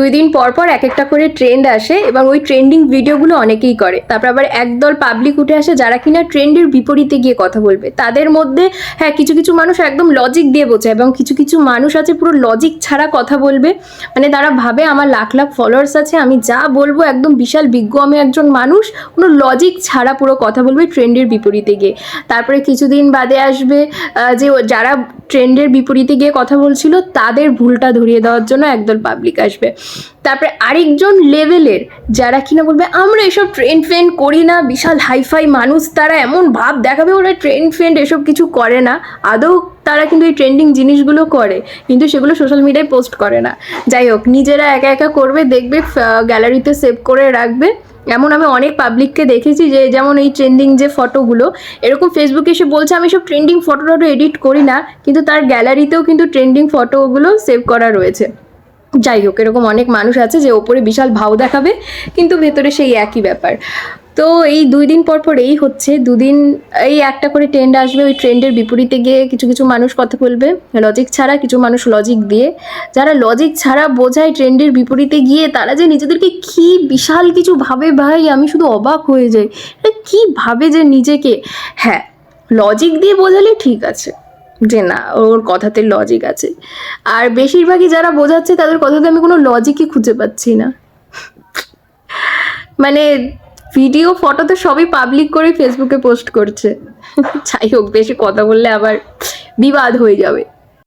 দুই দিন পর পর এক একটা করে ট্রেন্ড আসে এবং ওই ট্রেন্ডিং ভিডিওগুলো অনেকেই করে। তারপর আবার একদল পাবলিক উঠে আসে যারা কিনা ট্রেন্ডের বিপরীতে গিয়ে কথা বলবে। তাদের মধ্যে হ্যাঁ কিছু কিছু মানুষ একদম লজিক দিয়ে বোঝায় এবং কিছু কিছু মানুষ আছে পুরো লজিক ছাড়া কথা বলবে। মানে তারা ভাবে, আমার লাখ লাখ ফলোয়ার্স আছে, আমি যা বলব একদম বিশাল বিজ্ঞ আমি একজন মানুষ, কোনো লজিক ছাড়া পুরো কথা বলবে ট্রেন্ডের বিপরীতে গিয়ে। তারপরে কিছুদিন বাদে আসবে যে যারা ট্রেন্ডের বিপরীতে গিয়ে কথা বলছিল, তাদের ভুলটা ধরিয়ে দেওয়ার জন্য একদল পাবলিক আসবে। তারপরে আরেকজন লেভেলের, যারা কিনা বলবে, আমরা এসব ট্রেন্ড ফ্রেন্ড করি না, বিশাল হাইফাই মানুষ, তারা এমন ভাব দেখাবে, ওরা ট্রেন্ড ফ্রেন্ড, এসব কিছু করে না। আদৌ তারা কিন্তু এই ট্রেন্ডিং জিনিসগুলো করে, কিন্তু সেগুলো সোশ্যাল মিডিয়ায় পোস্ট করে না। যাই হোক, নিজেরা একা একা করবে, দেখবে গ্যালারিতে সেভ করে রাখবে। এমন আমি অনেক পাবলিককে দেখেছি যে, যেমন এই ট্রেন্ডিং যে ফটোগুলো এরকম ফেসবুকে এসে বলছে, আমি সব ট্রেন্ডিং ফটো টটো এডিট করি না। কিন্তু তার গ্যালারিতেও কিন্তু ট্রেন্ডিং ফটোগুলো সেভ করা রয়েছে। যাই হোক, এরকম অনেক মানুষ আছে যে ওপরে বিশাল ভাও দেখাবে, কিন্তু ভেতরে সেই একই ব্যাপার। তো এই দুই দিন পর পর এই হচ্ছে, দুদিন এই একটা করে ট্রেন্ড আসবে, ওই ট্রেন্ডের বিপরীতে গিয়ে কিছু কিছু মানুষ কথা বলবে লজিক ছাড়া কিছু মানুষ লজিক দিয়ে। যারা লজিক ছাড়া বোঝায় ট্রেন্ডের বিপরীতে গিয়ে, তারা যে নিজেদেরকে কি বিশাল কিছু ভাবে ভাই, আমি শুধু অবাক হয়ে যাই। কি ভাবে যে নিজেকে হ্যাঁ লজিক দিয়ে বোঝালে ঠিক আছে। যে না, ওর কথাতে লজিক আছে। আর বেশিরভাগই যারা বোঝাচ্ছে, তাদের কথাতে আমি কোনো লজিকই খুঁজে পাচ্ছি না। মানে ভিডিও ফটো তো সবই পাবলিক করে ফেসবুকে পোস্ট করছে। যাই হোক, বেশি কথা বললে আবার বিবাদ হয়ে যাবে।